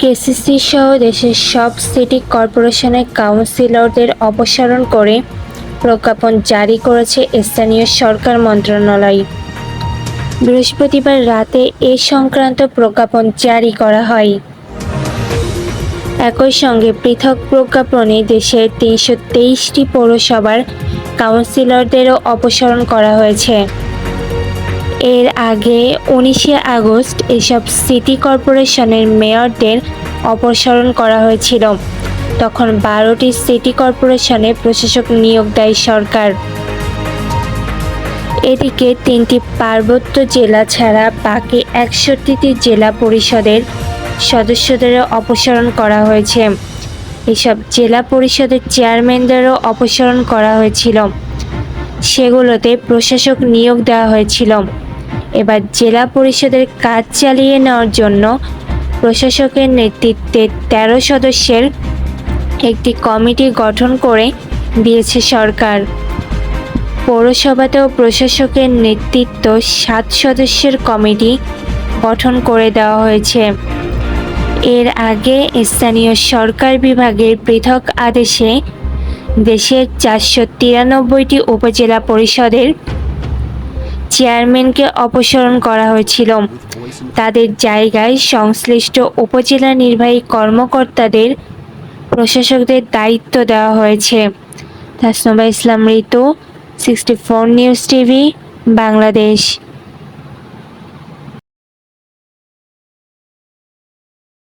KCC সহ দেশের সব সিটি কর্পোরেশনের কাউন্সিলরদের অপসারণ করে প্রজ্ঞাপন জারি করেছে স্থানীয় সরকার মন্ত্রণালয়। বৃহস্পতিবার রাতে এ সংক্রান্ত প্রজ্ঞাপন জারি করা হয়। একই সঙ্গে পৃথক প্রজ্ঞাপনে দেশের তিনশো তেইশটি পৌরসভার কাউন্সিলরদেরও অপসারণ করা হয়েছে। এর আগে উনিশে আগস্ট এসব সিটি কর্পোরেশনের মেয়রদের অপসারণ করা হয়েছিল। তখন বারোটি সিটি কর্পোরেশনে প্রশাসক নিয়োগ দেয় সরকার। এদিকে তিনটি পার্বত্য জেলা ছাড়া বাকি একষট্টিটি জেলা পরিষদের সদস্যদেরও অপসারণ করা হয়েছে। এসব জেলা পরিষদের চেয়ারম্যানদেরও অপসারণ করা হয়েছিল। সেগুলোতে প্রশাসক নিয়োগ দেওয়া হয়েছিল। এবার জেলা পরিষদের কাজ চালিয়ে নেওয়ার জন্য প্রশাসকের নেতৃত্বে তেরো সদস্যের একটি কমিটি গঠন করে দিয়েছে সরকার। পৌরসভাতেও প্রশাসকের নেতৃত্ব সাত সদস্যের কমিটি গঠন করে দেওয়া হয়েছে। এর আগে স্থানীয় সরকার বিভাগের পৃথক আদেশে দেশের চারশো তিরানব্বইটি উপজেলা পরিষদের চেয়ারম্যানকে অপসারণ করা হয়েছিল। তাদের জায়গায় সংশ্লিষ্ট উপজেলা নির্বাহী কর্মকর্তাদের প্রশাসকদের দায়িত্ব দেওয়া হয়েছে। Tasnoba Islam Ritu sixty four news TV, Bangladesh.